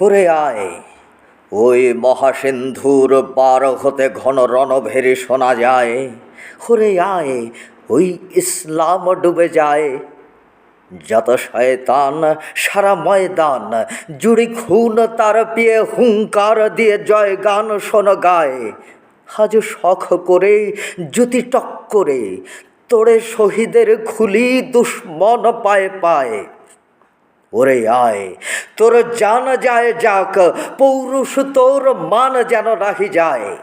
হুরে আয়। ওই মহাসিন্ধুর পার হতে ঘন রণভেরি শোনা যায়। হুরে আয়, ওই ইসলাম ডুবে যায়। যত শয়তান, সারা ময়দান, জুড়ি খুন তার পিয়ে হুঙ্কার দিয়ে জয় গান শোন গায়। হাজ শখ করে, জ্যোতি টক করে তোড়ে শহীদের খুলি দুশ্মন পায়ে পায়। ওরে আয়। তোর জান যায় যাক, পৌরুষ তোর মান যেন রাহি যায়।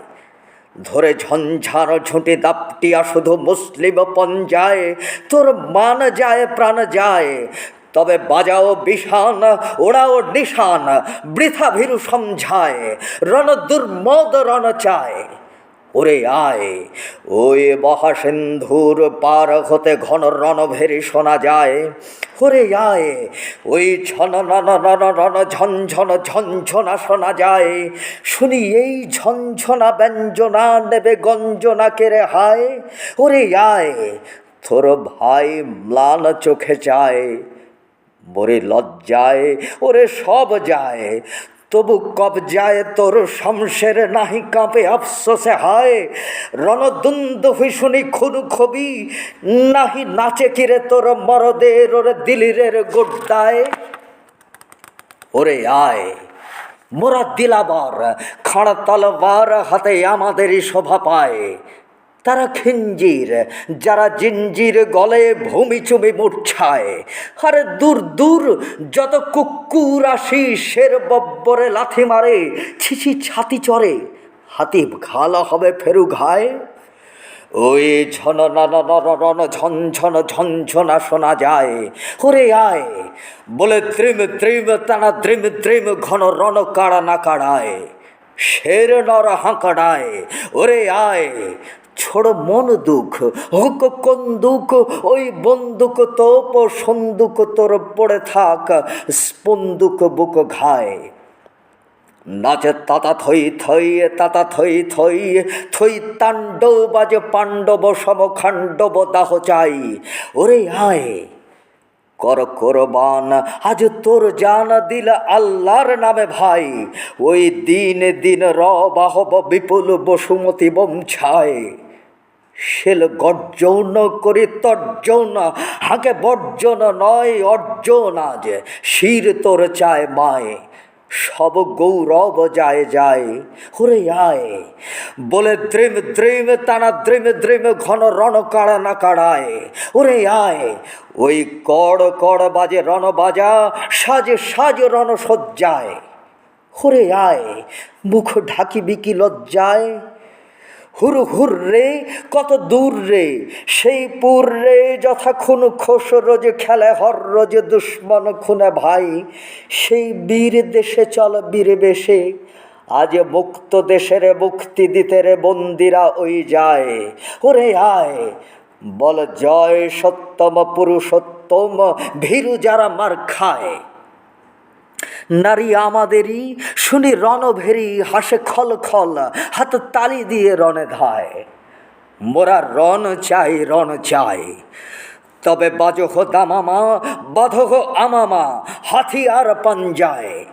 ধরে ঝঞ্ঝার ঝুঁটি দাপটিয়া শুধু মুসলিম পঞ্জায়, তোর মান যায়, প্রাণ যায়। তবে বাজাও বিষান, ওড়াও নিশান, বৃথা ভীরু সমঝায়, রণ দুর্মদ রণ চায়। ওরে আয়। ওই মহাসিন্ধুর পার হতে ঘন রণভেরি শোনা যায়। ওরে আয়। ওই ঝন নন রণ রণ ঝনঝন ঝনঝনা শোনা যায়। শুনি এই ঝনঝনা ব্যঞ্জনা নেবে গঞ্জনা কেড়ে হায়। ওরে আয়। তোর ভাই ম্লান চোখে চায়। মোরে লজ্জায়, ওরে সব যায়। তবু কব যায় তোর শমশের নাহি কাঁপে, আফসোসে হায়। রণদুন্দুভি শুনি খুনু খবি নাহি নাচে কিরে তোর মরদের ওরে দিলিরের গোড্ডায়। ওরে আয়, মোরা দিলাবার, খাড়া তলবার হাতে আমাদেরই শোভা পায়। তারা খিঞ্জির, যারা জিঞ্জির গলে ভূমি চুমি মূর্ছায়। আরে দূর দূর, যত কুকুর আসি শের বব্বরে লাথি মারে ছিছি ছাতি চড়ে হাতি ঘালা হবে ফেরু ঘায়। ওই ঝন নন ঝনঝন ঝনঝনা শোনা যায়। ওরে আয়, বলে ত্রিম ত্রিম তানা দ্রিম দ্রিম ঘন রণ কাড়া না কাড়ায়। শের নর হাঁকাড়ায়, ওরে আয় ছোড় মন দুঃখ। হুক কোন দুঃখ? ওই বন্দুক তোপ, সন্দুক তোর পড়ে থাক। স্পন্দুক বুক ঘায়। নাচে তাতা থই থই, তাতা থই থই থই তাণ্ডব বাজ পাণ্ডব সম খাণ্ডব দাহ চাই। ওরে আয়, কর কোরবান, আজ তোর জান দিল আল্লাহর নামে ভাই। ওই দিন দিন র বাহব বিপুল বসুমতি বমছায় শেল গর্জন করি তর্জন হাঁকে বর্জন নয় অর্জন, আজ শির তোর চায় মায়, সব গৌরব যায় যায় হরে আয়। বলে দ্রিম দ্রিম তানা দ্রিম দ্রিম, ঘন রণ কাড়া না কাড়ায় ওরে আয়। ওই কড় কড় বাজে রণ বাজা, সাজে সাজে রণ সজ্জায় হরে আয়। মুখ ঢাকি বিকি লজ্জায়? হুর হুর রে, কত দূর রে। সেই পুর রে যথা খুন খোস রোজে খেলে, হর রোজে দুশ্মন খুনে ভাই। সেই বীর দেশে চল বীর বেশে, আজ মুক্ত দেশের মুক্তি দিতে রে বন্দিরা ওই যায়। ওরে আয়, বল জয় সত্যম পুরুষোত্তম, ভীরু যারা মার খায়। নারী আমাদেরই, শুনি রণভেরি হাসে খল খল, হাত তালি দিয়ে রণে ধায় মোরা রণ চাই রণ চাই। তবে বাজহ দামামা, বাধহ আমামা হাতিয়ার পাঞ্জায়।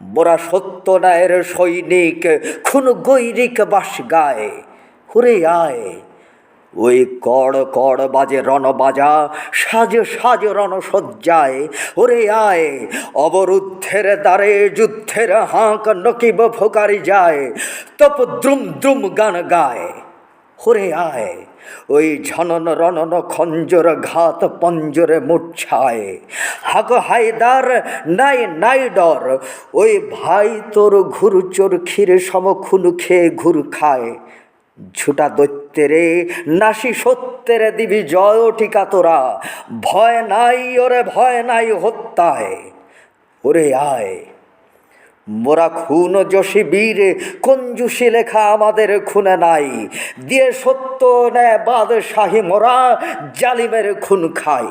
মোরা সত্য ন্যায়ের সৈনিক, খুন গৈরিক বাস গায়। হুরে আয়। ওই কড় কড় বাজে রণ বাজা, সাজ সাজ রণ সজ্জায় ওরে আয়, অবরুদ্ধের দ্বারে যুদ্ধের হাঁক নকিব ফোকারি যায়, তপ দ্রুম দ্রুম গান গায়। ওরে আয়, ওই ঝনন রনন খঞ্জর ঘাত পঞ্জরে মূর্ছায়। হাক হায়দার, নাই নাই ডর, ওই ভাই তোর ঘুর চোর ক্ষীরে সম খুন খেয়ে ঘুর খায়। ঝুটা দৈত্যেরে, নাসি সত্যেরে দিবি জয় টিকা তোরা। ভয় নাই ওরে, ভয় নাই হত্যায়। ওরে আয়। মোরা খুন যশি বীর, কঞ্জুসি লেখা আমাদের খুনে নাই। দিয়ে সত্য নেয় বাদ শাহী মোরা জালিমের খুন খাই।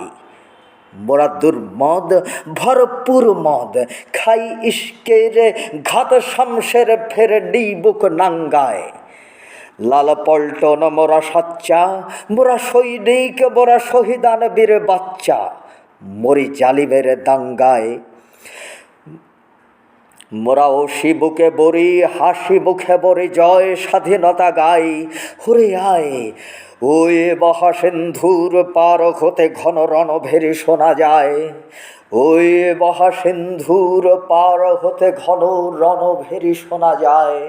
মোরা দুর্মদ, ভরপুর মদ খাই ইস্কের ঘাত শমশের ফের ডি বুক নাঙ্গায়। লাল পল্টন, মোরা সাচ্চা, মোরা সৈনিক, মোরা শহীদান বীর বাচ্চা, মরি জালিমের দাঙ্গায়। মোরাও শিবুকে বরি, হাসি মুখে বরি, জয় স্বাধীনতা গাই। হুরে আয়, ওই মহাসিন্ধুর পার হতে ঘন রণভেরি শোনা যায়। ওই মহাসিন্ধুর পার হতে ঘন রণভেরি শোনা যায়।